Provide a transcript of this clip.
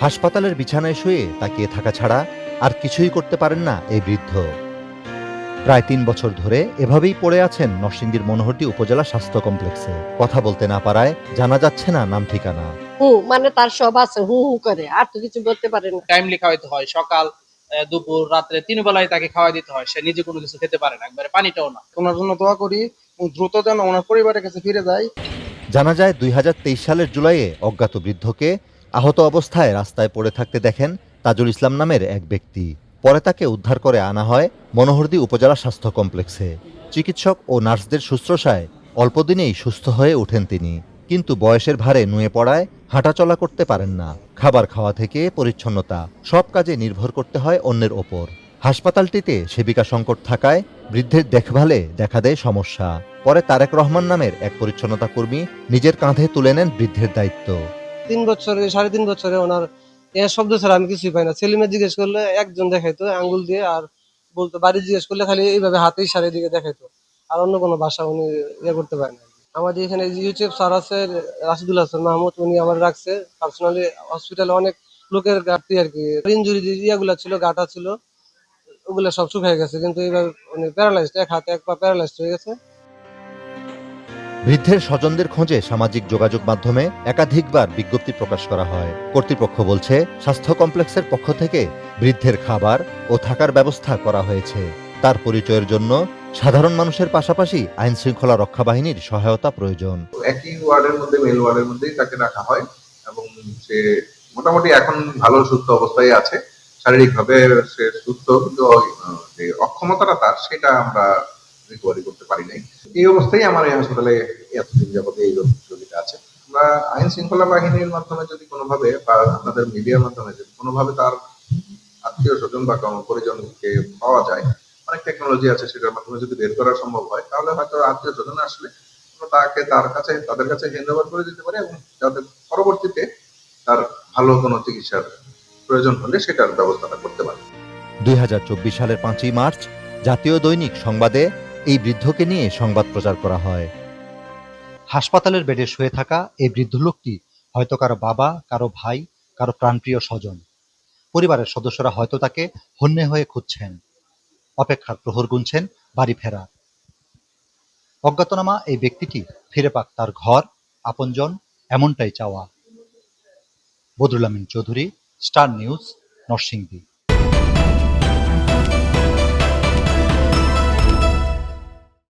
হাসপাতালের বিছানায় শুয়ে তাকিয়ে থাকা ছাড়া আর কিছুই করতে পারেন না এই বৃদ্ধ। প্রায় তিন বছর ধরে এভাবেই পড়ে আছেন নরসিংদীর মনোহরটি উপজেলা স্বাস্থ্য কমপ্লেক্সে। কথা বলতে না পারায় জানা যাচ্ছে না নাম ঠিকানা। হু মানে তার সব আছে হু হু করে আর তো কিছু বলতে পারে না। টাইমলি খাওয়াইতে হয় সকাল আহ, দুপুর রাত্রে তিন বেলায় তাকে খাওয়াই দিতে হয় সে নিজে কোনো কিছু খেতে পারে না একবারে পানিটাও না। ওনার জন্য দোয়া করি দ্রুত যেন ওনার পরিবারের কাছে ফিরে যায়। জানা যায় দুই হাজার তেইশ সালের জুলাইয়ে অজ্ঞাত বৃদ্ধকে আহত অবস্থায় রাস্তায় পড়ে থাকতে দেখেন তাজুল ইসলাম নামের এক ব্যক্তি। পরে তাকে উদ্ধার করে আনা হয় মনোহরদী উপজেলা স্বাস্থ্য কমপ্লেক্সে। চিকিৎসক ও নার্সদের শুশ্রূষায় অল্পদিনেই সুস্থ হয়ে ওঠেন তিনি। কিন্তু বয়সের ভারে নুয়ে পড়ায়, হাঁটাচলা করতে পারেন না। খাবার খাওয়া থেকে পরিচ্ছন্নতা, সব কাজে নির্ভর করতে হয় অন্যের ওপর। হাসপাতালটিতে সেবিকা সংকট থাকায় বৃদ্ধের দেখভালে দেখা দেয় সমস্যা। পরে তারেক রহমান নামের এক পরিচ্ছন্নতা কর্মী নিজের কাঁধে তুলে নেন বৃদ্ধের দায়িত্ব। তিন বছরে, সাড়ে তিন বছরে ওনার এ শব্দ ছাড়া আমি কিছুই পাই না। ছেলে মেয়ে জিজ্ঞেস করলে একজন দেখাইতো আঙ্গুল দিয়ে আর বলতো, বাড়ি জিজ্ঞেস করলে খালি এইভাবে হাতেই ইশারে দিকে দেখাইতো। আর অন্য কোনো ভাষা উনি ইয়ে করতে পারে না। আমাদের এখানে ইউটিউব স্যার আছে রাশিদুল হাসান মাহমুদ, উনি আমার রাখছে। পার্সোনালি হসপিটালে অনেক লোকের ঘাটতি আর কি। ইঞ্জুরি ইয়েগুলা ছিল গাটা ছিল, ওগুলা সব শুকিয়ে গেছে। কিন্তু এইভাবে উনি প্যারালাইজড এক হাতে এক পা প্যারালাইজড হয়ে গেছে। বৃদ্ধের স্বজনদের খোঁজে সামাজিক যোগাযোগ মাধ্যমে একাধিকবার বিজ্ঞপ্তি প্রকাশ করা হয়। কর্তৃপক্ষ বলছে, স্বাস্থ্য কমপ্লেক্সের পক্ষ থেকে বৃদ্ধের খাবার ও থাকার ব্যবস্থা করা হয়েছে। তার পরিচয়ের জন্য সাধারণ মানুষের পাশাপাশি আইন শৃঙ্খলা রক্ষা বাহিনীর সহায়তা প্রয়োজন। একই ওয়ার্ডের মধ্যে, মেল ওয়ার্ডের মধ্যেই তাকে রাখা হয় এবং সে মোটামুটি এখন ভালো, সুস্থ অবস্থায় আছে। শারীরিকভাবে সে সুস্থ, কিন্তু অক্ষমতাটা তার, সেটা আমরা রিকভারি করতে পারি নাই। এই অবস্থায় আমার এই হাসপাতালে এতদিন যাবত এই সুবিধা আছে। আমরা আইন শৃঙ্খলা বাহিনীর মাধ্যমে যদি কোনোভাবে বা আপনাদের মিডিয়ার মাধ্যমে যদি কোনোভাবে তার আত্মীয় স্বজন বা পরিজনকে পাওয়া যায়, অনেক টেকনোলজি আছে সেটার মাধ্যমে যদি বের করা সম্ভব হয়, তাহলে হয়তো আত্মীয় স্বজন আসলে তাকে, তার কাছে, তাদের কাছে হ্যান্ড ওভার করে দিতে পারি এবং যাতে পরবর্তীতে তার ভালো কোনো চিকিৎসার প্রয়োজন হলে সেটার ব্যবস্থাটা করতে পারে। দুই হাজার চব্বিশ সালের পাঁচই মার্চ জাতীয় দৈনিক সংবাদে এই বৃদ্ধকে নিয়ে সংবাদ প্রচার করা হয়। হাসপাতালের বেডে শুয়ে থাকা এই বৃদ্ধ লোকটি হয়তো কারও বাবা, কারও ভাই, কারও প্রাণপ্রিয় স্বজন। পরিবারের সদস্যরা হয়তো তাকে হন্যে হয়ে খুঁজছেন। অপেক্ষার প্রহর গুনছেন বাড়ি ফেরা অজ্ঞাতনামা এই ব্যক্তিটি ফিরে পাক তার ঘর, আপনজন, এমনটাই চাওয়া। Badrul Amin Chowdhury, star news, Narsingdi.